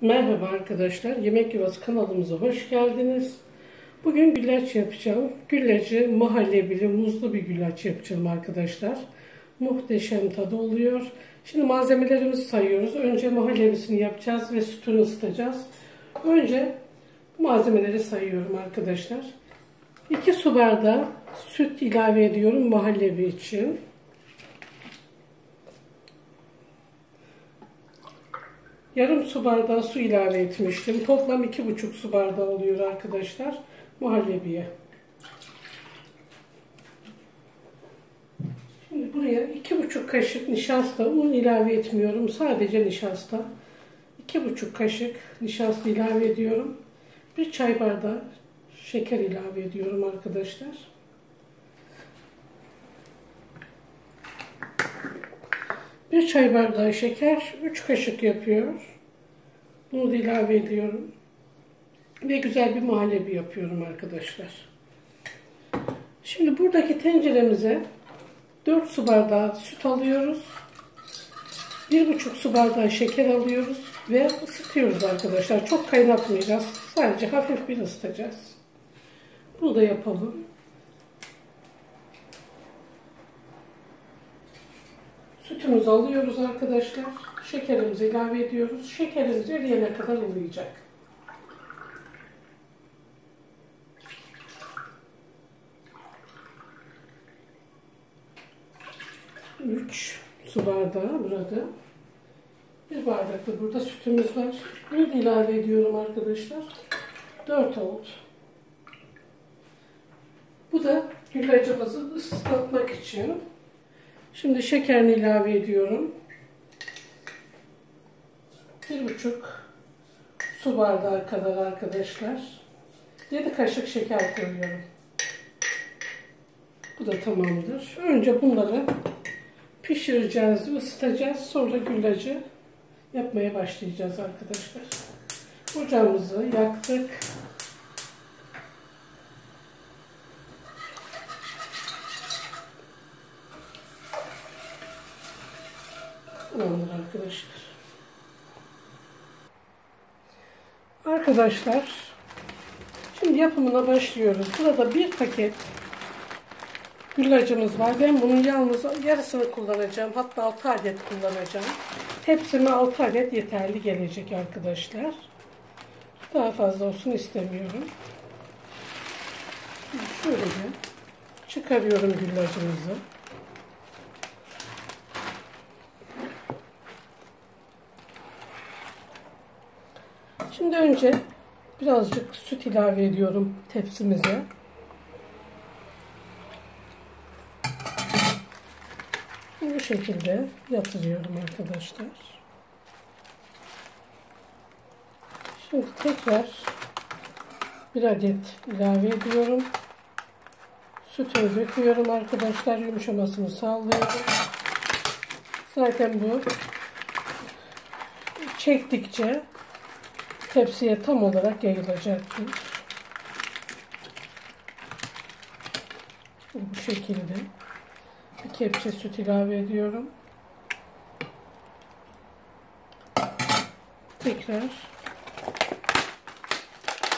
Merhaba arkadaşlar, Yemek Yuvası kanalımıza hoş geldiniz. Bugün güllaç yapacağım. Güllacı muhallebili, muzlu bir güllaç yapacağım arkadaşlar. Muhteşem tadı oluyor. Şimdi malzemelerimizi sayıyoruz. Önce muhallebisini yapacağız ve sütünü ısıtacağız. Önce malzemeleri sayıyorum arkadaşlar. 2 su bardağı süt ilave ediyorum muhallebi için. Yarım su bardağı su ilave etmiştim. Toplam iki buçuk su bardağı oluyor arkadaşlar muhallebiye. Şimdi buraya iki buçuk kaşık nişasta un ilave etmiyorum. Sadece nişasta. İki buçuk kaşık nişasta ilave ediyorum. Bir çay bardağı şeker ilave ediyorum arkadaşlar. Bir çay bardağı şeker 3 kaşık yapıyor. Bunu da ilave ediyorum. Ve güzel bir muhallebi yapıyorum arkadaşlar. Şimdi buradaki tenceremize 4 su bardağı süt alıyoruz. 1,5 su bardağı şeker alıyoruz ve ısıtıyoruz arkadaşlar. Çok kaynatmayacağız. Sadece hafif bir ısıtacağız. Bunu da yapalım. Sütümüzü alıyoruz arkadaşlar. Şekerimizi ilave ediyoruz. Şekerimiz eriyene kadar ılıyacak. Üç su bardağı burada. Bir bardak da burada sütümüz var. Bunu ilave ediyorum arkadaşlar. Dört oldu. Bu da güllacımızı ıslatmak için. Şimdi şekerini ilave ediyorum. Bir buçuk su bardağı kadar arkadaşlar. 7 kaşık şeker koyuyorum. Bu da tamamdır. Önce bunları pişireceğiz, ısıtacağız. Sonra güllacı yapmaya başlayacağız arkadaşlar. Ocağımızı yaktık. Tamamdır arkadaşlar. Arkadaşlar şimdi yapımına başlıyoruz. Burada bir paket güllacımız var. Ben bunun yalnız yarısını kullanacağım. Hatta 6 adet kullanacağım. Tepsime 6 adet yeterli gelecek arkadaşlar. Daha fazla olsun istemiyorum. Şöyle çıkarıyorum güllacımızı. Şimdi önce birazcık süt ilave ediyorum tepsimize. Bu şekilde yatırıyorum arkadaşlar. Şimdi tekrar bir adet ilave ediyorum. Sütü döküyorum arkadaşlar. Yumuşamasını sağlıyorum. Zaten bu çektikçe tepsiye tam olarak yayılacaktır. Bu şekilde bir kepçe süt ilave ediyorum. Tekrar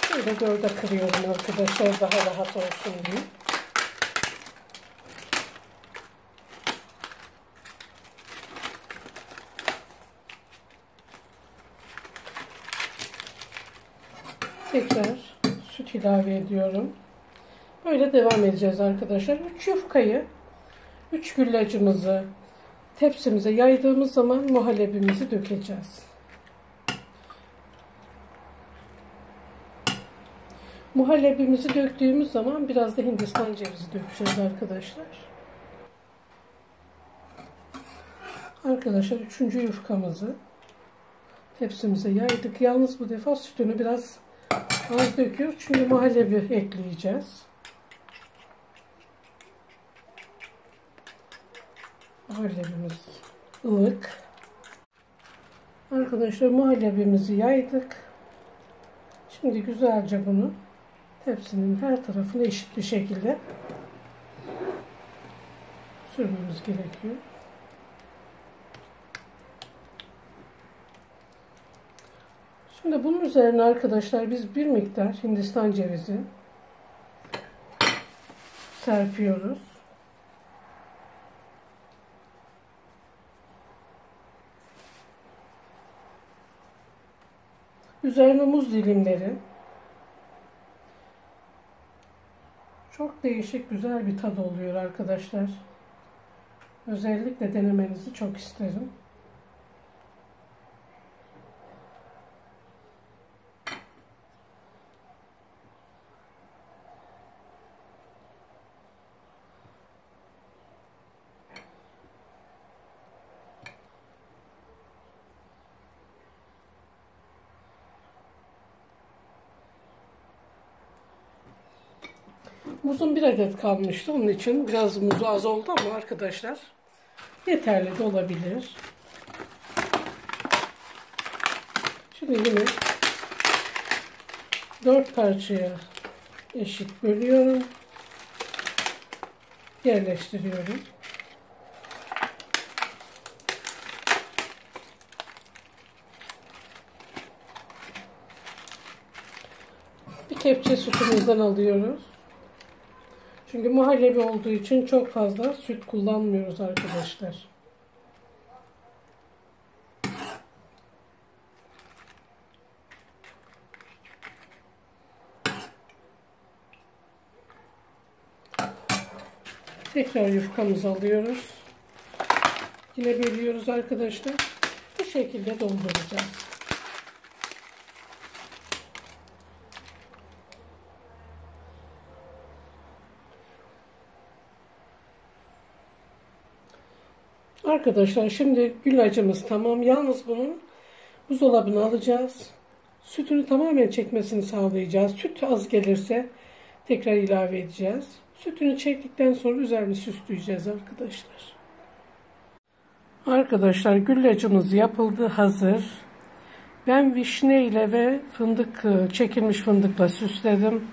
şöyle dörde kırıyorum arkadaşlar daha rahat olsun diye. Tekrar süt ilave ediyorum. Böyle devam edeceğiz arkadaşlar. 3 yufkayı 3 güllacımızı tepsimize yaydığımız zaman muhallebimizi dökeceğiz. Muhallebimizi döktüğümüz zaman biraz da hindistan cevizi dökeceğiz arkadaşlar. Arkadaşlar üçüncü yufkamızı tepsimize yaydık. Yalnız bu defa sütünü biraz az döküyoruz çünkü muhallebi ekleyeceğiz. Muhallebimiz ılık. Arkadaşlar muhallebimizi yaydık. Şimdi güzelce bunu tepsinin her tarafına eşit bir şekilde sürmemiz gerekiyor. Şimdi bunun üzerine arkadaşlar biz bir miktar Hindistan cevizi serpiyoruz. Üzerine muz dilimleri. Çok değişik güzel bir tadı oluyor arkadaşlar. Özellikle denemenizi çok isterim. Muzum bir adet kalmıştı. Onun için biraz muzu az oldu ama arkadaşlar yeterli de olabilir. Şimdi yine dört parçaya eşit bölüyorum. Yerleştiriyorum. Bir kepçe sütümüzden alıyoruz. Çünkü muhallebi olduğu için çok fazla süt kullanmıyoruz arkadaşlar. Tekrar yufkamızı alıyoruz. Yine bölüyoruz arkadaşlar. Bu şekilde dolduracağız. Arkadaşlar şimdi gülacımız tamam. Yalnız bunun buzdolabına alacağız. Sütünü tamamen çekmesini sağlayacağız. Süt az gelirse tekrar ilave edeceğiz. Sütünü çektikten sonra üzerini süsleyeceğiz arkadaşlar. Arkadaşlar güllacımız yapıldı hazır. Ben vişne ile ve fındık çekilmiş fındıkla süsledim.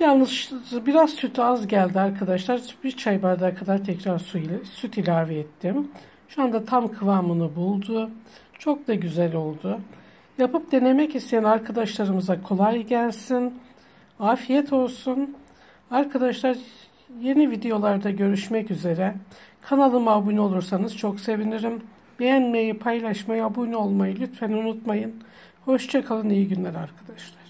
Yalnız biraz sütü az geldi arkadaşlar. Bir çay bardağı kadar tekrar su ile, süt ilave ettim. Şu anda tam kıvamını buldu. Çok da güzel oldu. Yapıp denemek isteyen arkadaşlarımıza kolay gelsin. Afiyet olsun. Arkadaşlar yeni videolarda görüşmek üzere. Kanalıma abone olursanız çok sevinirim. Beğenmeyi, paylaşmayı, abone olmayı lütfen unutmayın. Hoşçakalın, iyi günler arkadaşlar.